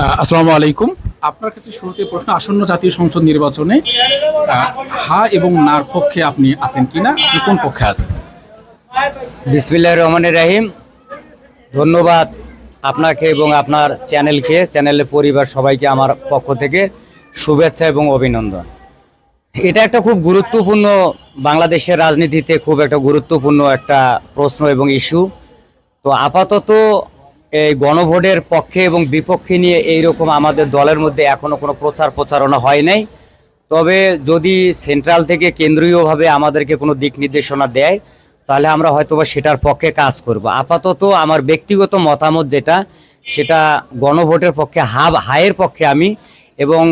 আসসালামু আলাইকুম। আপনার কাছে শুরুতে প্রশ্ন আসন্ন জাতীয় সংসদ নির্বাচনে হা এবং নার পক্ষে আপনি আছেন কিনা? আপনি কোন পক্ষে আছেন? বিসমিল্লাহ রহমানের রাহিম। ধন্যবাদ আপনাকে এবং আপনার চ্যানেলকে চ্যানেলের পরিবার সবাইকে আমার পক্ষ থেকে শুভেচ্ছা এবং অভিনন্দন। এটা একটা খুব গুরুত্বপূর্ণ বাংলাদেশের রাজনীতিতে খুব একটা গুরুত্বপূর্ণ একটা প্রশ্ন এবং ইস্যু। তো আপাতত এই গণভোটের পক্ষে এবং বিপক্ষে নিয়ে এইরকম আমাদের দলের মধ্যে এখনও কোনো প্রচার প্রচারণা হয় নাই। তবে যদি সেন্ট্রাল থেকে কেন্দ্রীয়ভাবে আমাদেরকে কোনো দিক নির্দেশনা দেয়, তাহলে আমরা হয়তোবা সেটার পক্ষে কাজ করব। আপাতত আমার ব্যক্তিগত মতামত যেটা, সেটা গণভোটের পক্ষে, হা, হায়ের পক্ষে আমি এবং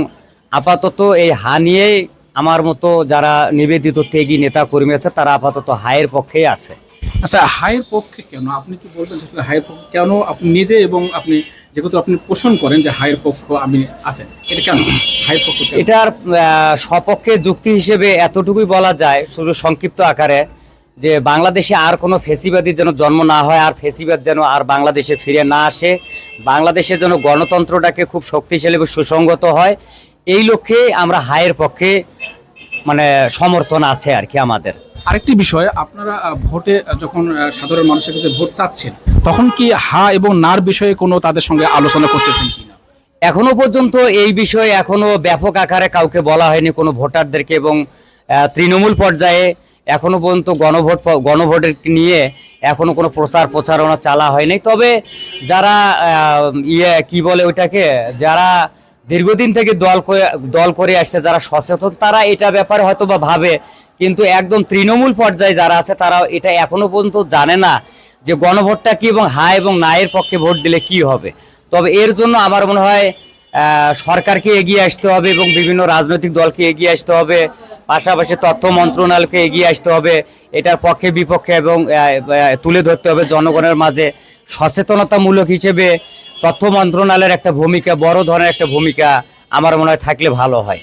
আপাতত এই হা নিয়েই আমার মতো যারা নিবেদিত ত্যাগী নেতা কর্মী আছে, তারা আপাতত হায়ের পক্ষেই আছে। আচ্ছা হায়ের পক্ষে কেন? আপনি কি বলবেন সেটা হায়ের পক্ষে কেন আপনি নিজে এবং আপনি যেহেতু আপনি পোষণ করেন যে হায়ের পক্ষ আমি আছেন এটা কেন? হায়ের পক্ষ এটার আহ, সপক্ষে যুক্তি হিসেবে এতটুকুই বলা যায় শুধু সংক্ষিপ্ত আকারে যে বাংলাদেশে আর কোনো ফেসিবাদী যেন জন্ম না হয় আর ফেসিবাদ যেন আর বাংলাদেশে ফিরে না আসে। বাংলাদেশে যেন গণতন্ত্রটাকে খুব শক্তিশালী এবং সুসংগত হয় এই লক্ষ্যে আমরা হায়ের পক্ষে মানে সমর্থন আছে আর কি আমাদের। আরেকটি বিষয়, আপনারা ভোটে যখন সাধারণ মানুষের কাছে ভোট চাচ্ছেন, তখন কি হা এবং নার বিষয়ে কোনো তাদের সঙ্গে আলোচনা করতেছেন কিনা? এখনও পর্যন্ত এই বিষয়ে এখনও ব্যাপক আকারে কাউকে বলা হয়নি কোনো ভোটারদেরকে এবং তৃণমূল পর্যায়ে এখনও পর্যন্ত গণভোট, গণভোটের নিয়ে এখনও কোনো প্রচার প্রচারণা চালা হয়নি। তবে যারা ইয়ে কি বলে ওইটাকে, যারা দীর্ঘদিন থেকে দল করে দল করে আসছে, যারা সচেতন, তারা এটা ব্যাপারে হয়তো বা ভাবে কিন্তু একদম তৃণমূল পর্যায়ে যারা আছে তারা এটা এখনও পর্যন্ত জানে না যে গণভোটটা কি এবং হা এবং নায়ের পক্ষে ভোট দিলে কি হবে। তবে এর জন্য আমার মনে হয় সরকারকে এগিয়ে আসতে হবে এবং বিভিন্ন রাজনৈতিক দলকে এগিয়ে আসতে হবে। পাশাপাশি তথ্য মন্ত্রণালয়কে এগিয়ে আসতে হবে। এটার পক্ষে বিপক্ষে এবং তুলে ধরতে হবে জনগণের মাঝে সচেতনতামূলক হিসেবে। তথ্য মন্ত্রণালয়ের একটা ভূমিকা, বড় ধরনের একটা ভূমিকা আমার মনে হয় থাকলে ভালো হয়।